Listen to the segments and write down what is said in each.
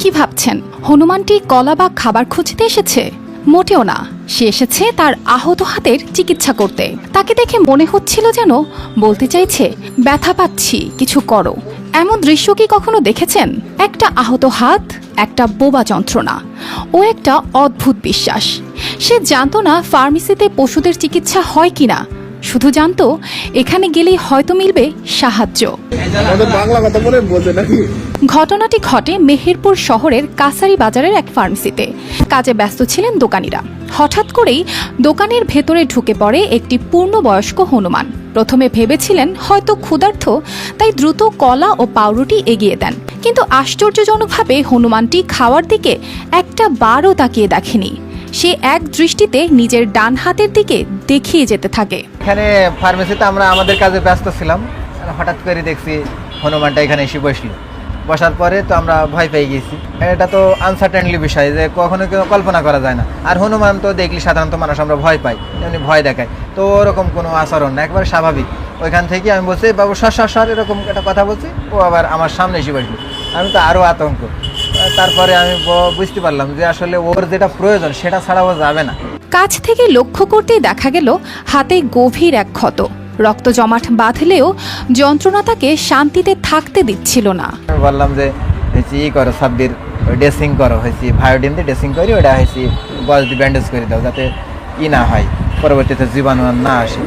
কি ভাবছেন? হনুমানটি কলা বা খাবার খুঁজতে এসেছে? মোটেও না। সে এসেছে তার আহত হাতের চিকিৎসা করতে। তাকে দেখে মনে হচ্ছিল যেন বলতে চাইছে, ব্যথা পাচ্ছি, কিছু করো। এমন দৃশ্য কি কখনো দেখেছেন? একটা আহত হাত, একটা বোবা যন্ত্রণা ও একটা অদ্ভুত বিশ্বাস। সে জানতো না ফার্মেসিতে পশুদের চিকিৎসা হয় কিনা। শুধু জানতো এখানে গেলেই হয়তো মিলবে সাহায্য। ঘটনাটি ঘটে মেহেরপুর শহরের কাসারি বাজারের এক ফার্মেসিতে। কাজে ব্যস্ত ছিলেন দোকানিরা। হঠাৎ করেই দোকানের ভেতরে ঢুকে পড়ে একটি পূর্ণবয়স্ক হনুমান। প্রথমে ভেবেছিলেন হয়তো ক্ষুধার্থ তাই দ্রুত কলা ও পাউরুটি এগিয়ে দেন। কিন্তু আশ্চর্যজনকভাবে হনুমানটি খাওয়ার দিকে একটা বারও তাকিয়ে দেখেনি। সে এক দৃষ্টিতে নিজের ডান হাতের দিকে দেখিয়ে যেতে থাকে। এখানে ফার্মেসিতে আমরা আমাদের কাজে ব্যস্ত ছিলাম। হঠাৎ করে দেখছি হনুমানটা এখানে এসে বসল। বসার পরে তো আমরা ভয় পেয়ে গেছি। এটা তো আনসার্টেনলি বিষয় যে কখনো কেউ কল্পনা করা যায় না। আর হনুমান তো দেখলি সাধারণত মানুষ আমরা ভয় পাই, এমনি ভয় দেখায়। তো ওরকম কোনো আচরণ না, একবারে স্বাভাবিক। ওইখান থেকে আমি বলছি, বাবু, সর সর এরকম একটা কথা বলছি। ও আবার আমার সামনে এসে বসল। আমি তো আরও আতঙ্ক। তারপরে আমি বুঝতে পারলাম যে আসলে ওর যেটা প্রয়োজন সেটা ছাড়াও যাবে না। কাছ থেকে লক্ষ্য করতেই দেখা গেল হাতে গভীর এক ক্ষত। রক্ত জমাট বাঁধলেও যন্ত্রণা তাকে শান্তিতে থাকতে দিচ্ছিল না। বললাম যে হয়েছে ই করো সাব্বির ড্রেসিং করো হয়েছে ভায়োডিন দিয়ে ড্রেসিং করি ওটা হয়েছে গজ দিয়ে ব্যান্ডেজ করে দাও যাতে ই না হয় পরবর্তীতে জীবাণু না আসে।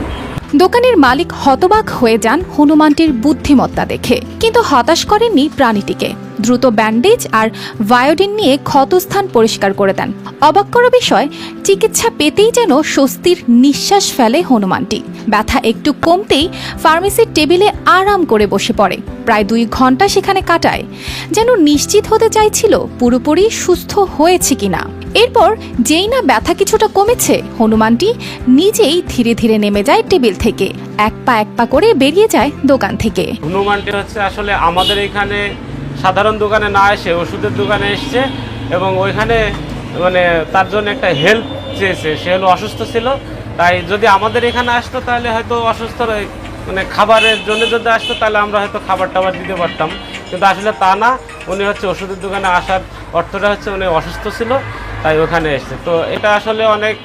দোকানের মালিক হতবাক হয়ে যান হনুমানটির বুদ্ধিমত্তা দেখে, কিন্তু হতাশ করেননি প্রাণীটিকে। দ্রুত ব্যান্ডেজ আর ভায়োডিন নিয়ে ক্ষতস্থান পরিষ্কার করে দেন। অবাক করা বিষয়, চিকিৎসা পেতেই যেন স্বস্তির নিঃশ্বাস ফেলে হনুমানটি। ব্যথা একটু কমতেই ফার্মেসির টেবিলে আরাম করে বসে পড়ে। প্রায় দুই ঘণ্টা সেখানে কাটায়। যেন নিশ্চিত হতে চাইছিল পুরোপুরি সুস্থ হয়েছে কিনা। এরপর যেই না ব্যথা কিছুটা কমেছে, হনুমানটি নিজেই ধীরে ধীরে নেমে যায় টেবিল থেকে। এক পা এক পা করে বেরিয়ে যায় দোকান থেকে। হনুমানটি হচ্ছে আসলে আমাদের এখানে সাধারণ দোকানে না এসে ওষুধের দোকানে এসছে এবং ওইখানে মানে তার জন্য একটা হেল্প চেয়েছে। সে হলো অসুস্থ ছিল, তাই যদি আমাদের এখানে আসতো তাহলে হয়তো অসুস্থ মানে খাবারের জন্য যদি আসতো তাহলে আমরা হয়তো খাবার টাবার দিতে পারতাম। কিন্তু আসলে তা না, উনি হচ্ছে ওষুধের দোকানে আসার অর্থটা হচ্ছে উনি অসুস্থ ছিল তাই ওখানে এসছে। তো এটা আসলে অনেক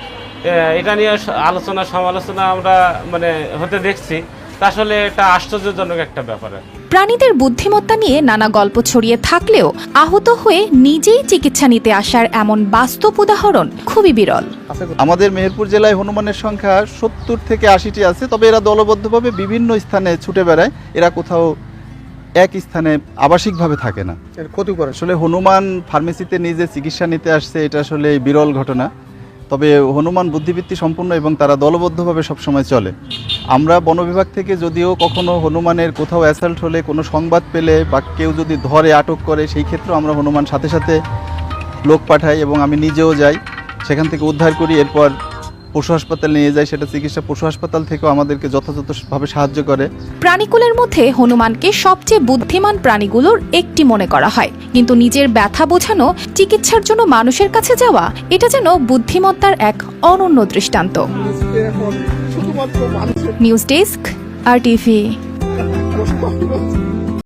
এটা নিয়ে আলোচনা সমালোচনা আমরা মানে হতে দেখছি। তা আসলে এটা আশ্চর্যজনক একটা ব্যাপার। প্রাণীদের বুদ্ধিমত্তা নিয়ে নানা গল্প ছড়িয়ে থাকলেও আহত হয়ে নিজেই চিকিৎসা নিতে আসার এমন বাস্তব উদাহরণ খুবই বিরল। আমাদের মেহেরপুর জেলায় হনুমানের সংখ্যা সত্তর থেকে আশিটি আছে তবে এরা দলবদ্ধভাবে বিভিন্ন স্থানে ছুটে বেড়ায়। এরা কোথাও এক স্থানে আবাসিকভাবে থাকে না। এর ক্ষতি করে। আসলে হনুমান ফার্মেসিতে নিজে চিকিৎসা নিতে আসছে এটা আসলে বিরল ঘটনা। তবে হনুমান বুদ্ধিবৃত্তি সম্পূর্ণ এবং তারা দলবদ্ধভাবে সবসময় চলে। আমরা বন বিভাগ থেকে যদিও কখনো হনুমানের কোথাও অ্যাসাল্ট হলে কোনো সংবাদ পেলে বা কেউ যদি ধরে আটক করে সেই ক্ষেত্রেও আমরা হনুমান সাথে সাথে লোক পাঠাই এবং আমি নিজেও যাই। সেখান থেকে উদ্ধার করি এরপর পশু হাসপাতালে নিয়ে যায় সেটা চিকিৎসা পশু হাসপাতাল থেকেও আমাদেরকে যথাযথভাবে সাহায্য করে। প্রাণীকুলের মধ্যে হনুমানকে সবচেয়ে বুদ্ধিমান প্রাণীগুলোর একটি মনে করা হয়। কিন্তু নিজের ব্যথা বোঝানো চিকিৎসার জন্য মানুষের কাছে যাওয়া এটা যেন বুদ্ধিমত্তার এক অনন্য দৃষ্টান্ত। News desk R TV.